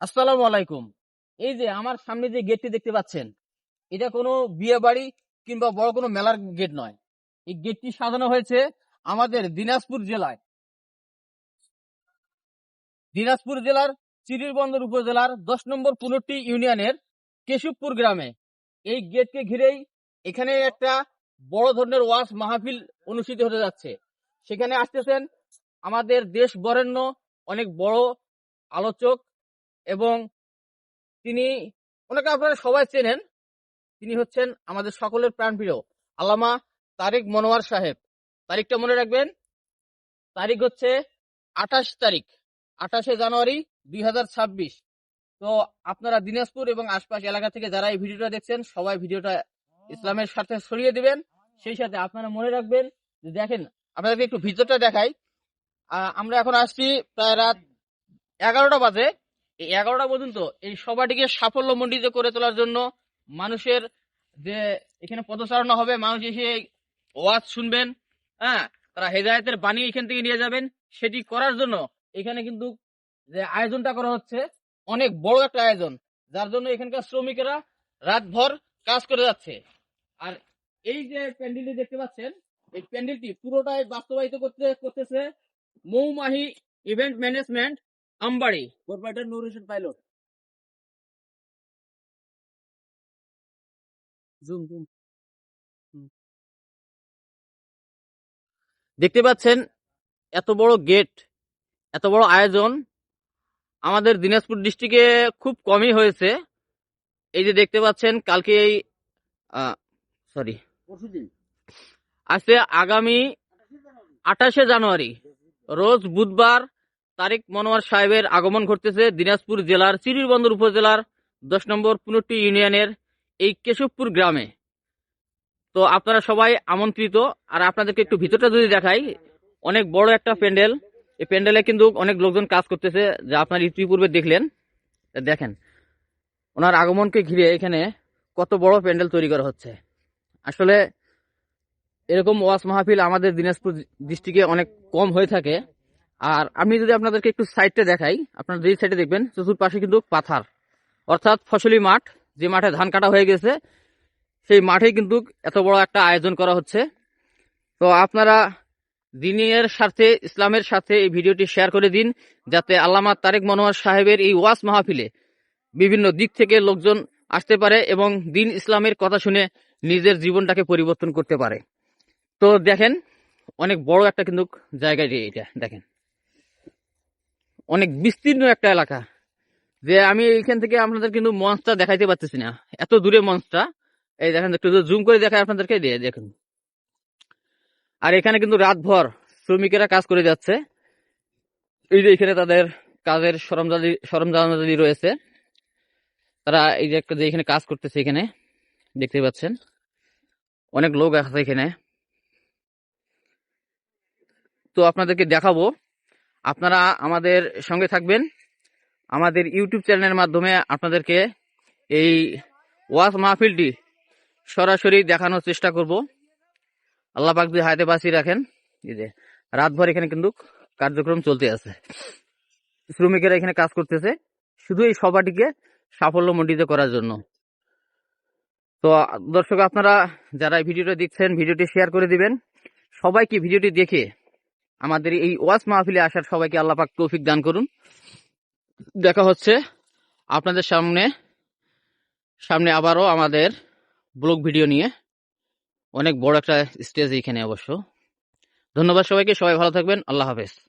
আসসালামু আলাইকুম। এই যে আমার সামনে যে গেটটি দেখতে পাচ্ছেন, এটা কোনো বিয়ে বাড়ি কিংবা বড় কোনো মেলার গেট নয়। এই গেটটি সাজানো হয়েছে আমাদের দিনাজপুর জেলায়। দিনাজপুর জেলার চিরিরবন্দর উপজেলার দশ নম্বর পনেরোটি ইউনিয়নের কেশবপুর গ্রামে। এই গেটকে ঘিরেই এখানে একটা বড় ধরনের ওয়াশ মাহফিল অনুষ্ঠিত হতে যাচ্ছে। সেখানে আসতেছেন আমাদের দেশ বরেণ্য অনেক বড় আলোচক এবং তিনি, ওনাকে আপনারা সবাই চেনেন। তিনি হচ্ছেন আমাদের সকলের প্রাণপ্রিয় আল্লামা তারিক মনোয়ার সাহেব। তারিখটা মনে রাখবেন? তারিখ হচ্ছে আঠাশ তারিখ, আঠাশে জানুয়ারি দুই হাজার ছাব্বিশ। তো আপনারা দিনাজপুর এবং আশপাশ এলাকা থেকে যারা এই ভিডিওটা দেখছেন, সবাই ভিডিওটা ইসলামের সাথে ছড়িয়ে দিবেন। সেই সাথে আপনারা মনে রাখবেন যে দেখেন, আপনাদেরকে একটু ভিতরটা দেখাই। আমরা এখন আসছি প্রায় রাত এগারোটা বাজে। এই এগারোটা পর্যন্ত এই সভাটিকে সাফল্য মণ্ডিত করে তোলার জন্য মানুষের যে এখানে পদচারণা হবে, মানুষ এসে ওয়াজ শুনবেন হ্যাঁ তারা হেদায়তের বাণী এখান থেকে নিয়ে যাবেন, সেটি করার জন্য এখানে কিন্তু যে আয়োজনটা করা হচ্ছে, অনেক বড় একটা আয়োজন, যার জন্য এখানকার শ্রমিকেরা রাতভর কাজ করে যাচ্ছে। আর এই যে প্যান্ডেলটি দেখতে পাচ্ছেন, এই প্যান্ডেলটি পুরোটাই বাস্তবায়িত করতে, করতেছে Moumahi event management Ambari proprietor Noor Hossain pilot zoom zoom দেখতে পাচ্ছেন এত বড় গেট এত বড় আয়োজন। আমাদের দিনাজপুর ডিস্ট্রিক্টে খুব কমই হয়েছে। এই যে দেখতে পাচ্ছেন কালকে এই সরি পরশুদিন আজকে আগামী আঠাশে জানুয়ারি রোজ বুধবার তারিক মনোয়ার সাহেবের আগমন ঘটতেছে দিনাজপুর জেলার চিরিরবন্দর উপজেলার দশ নম্বর পুনরটি ইউনিয়নের এই কেশবপুর গ্রামে। তো আপনারা সবাই আমন্ত্রিত, আর আপনাদেরকে একটু ভিতরটা যদি দেখাই, অনেক বড় একটা প্যান্ডেল। এই প্যান্ডেলে কিন্তু অনেক লোকজন কাজ করতেছে, যা আপনার ইতিপূর্বে দেখলেন। দেখেন, ওনার আগমনকে ঘিরে এখানে কত বড় প্যান্ডেল তৈরি করা হচ্ছে। আসলে এরকম ওয়াস মাহফিল আমাদের দিনাজপুর ডিস্ট্রিক্টে অনেক কম হয়ে থাকে। আর আমি যদি আপনাদেরকে একটু সাইডটা দেখাই, আপনারা যেই সাইডে দেখবেন চতুর্পাশে কিন্তু পাথার। অর্থাৎ ফসলি মাঠ, যে মাঠে ধান কাটা হয়ে গেছে, সেই মাঠে কিন্তু এত বড় একটা আয়োজন করা হচ্ছে। তো আপনারা দিনের স্বার্থে, ইসলামের সাথে এই ভিডিওটি শেয়ার করে দিন, যাতে আল্লামা তারেক মনোয়ার সাহেবের এই ওয়াস মাহফিলে বিভিন্ন দিক থেকে লোকজন আসতে পারে এবং দিন ইসলামের কথা শুনে নিজের জীবনটাকে পরিবর্তন করতে পারে। তো দেখেন, অনেক বড় একটা কিন্তু জায়গা রে এটা দেখেন। অনেক বিস্তীর্ণ একটা এলাকা। যে আমি এইখান থেকে আপনাদের কিন্তু মঞ্চটা দেখাইতে পারতেছি না। এত দূরে মঞ্চটা এই দেখেন, একটু জুম করে দেখায় আপনাদেরকে, দিয়ে দেখুন। আর এখানে কিন্তু রাতভর শ্রমিকেরা কাজ করে যাচ্ছে। এই যে এখানে তাদের কাজের সরঞ্জাদি সরঞ্জামাদি রয়েছে। তারা এই যে একটা যে এখানে কাজ করতেছে এখানে, দেখতে পাচ্ছেন। অনেক লোক আছে এখানে। তো আপনাদেরকে দেখাবো আপনারা আমাদের সঙ্গে থাকবেন। আমাদের ইউটিউব চ্যানেলের মাধ্যমে আপনাদেরকে এই ওয়াজ মাহফিলটি সরাসরি দেখানোর চেষ্টা করব। আল্লাহ পাক যদি হাতে বাঁচিয়ে রাখেন, এই যে রাতভর এখানে কিন্তু কার্যক্রম চলতে আছে। শ্রমিকেরা এখানে কাজ করতেছে, শুধু এই সভাটিকে সাফল্যমণ্ডিত করার জন্য। তো দর্শক, আপনারা যারা এই ভিডিওটা দেখছেন, ভিডিওটি শেয়ার করে দিবেন। সবাইকে ভিডিওটি দেখে আমাদের এই ওয়াজ মাহফিলে আসার সবাইকে আল্লাপাক তৌফিক দান করুন। দেখা হচ্ছে আপনাদের সামনে সামনে আবারও আমাদের ব্লগ ভিডিও নিয়ে। অনেক বড় একটা স্টেজ এখানে অবশ্য। ধন্যবাদ সবাইকে, সবাই ভালো থাকবেন, আল্লাহ হাফেজ।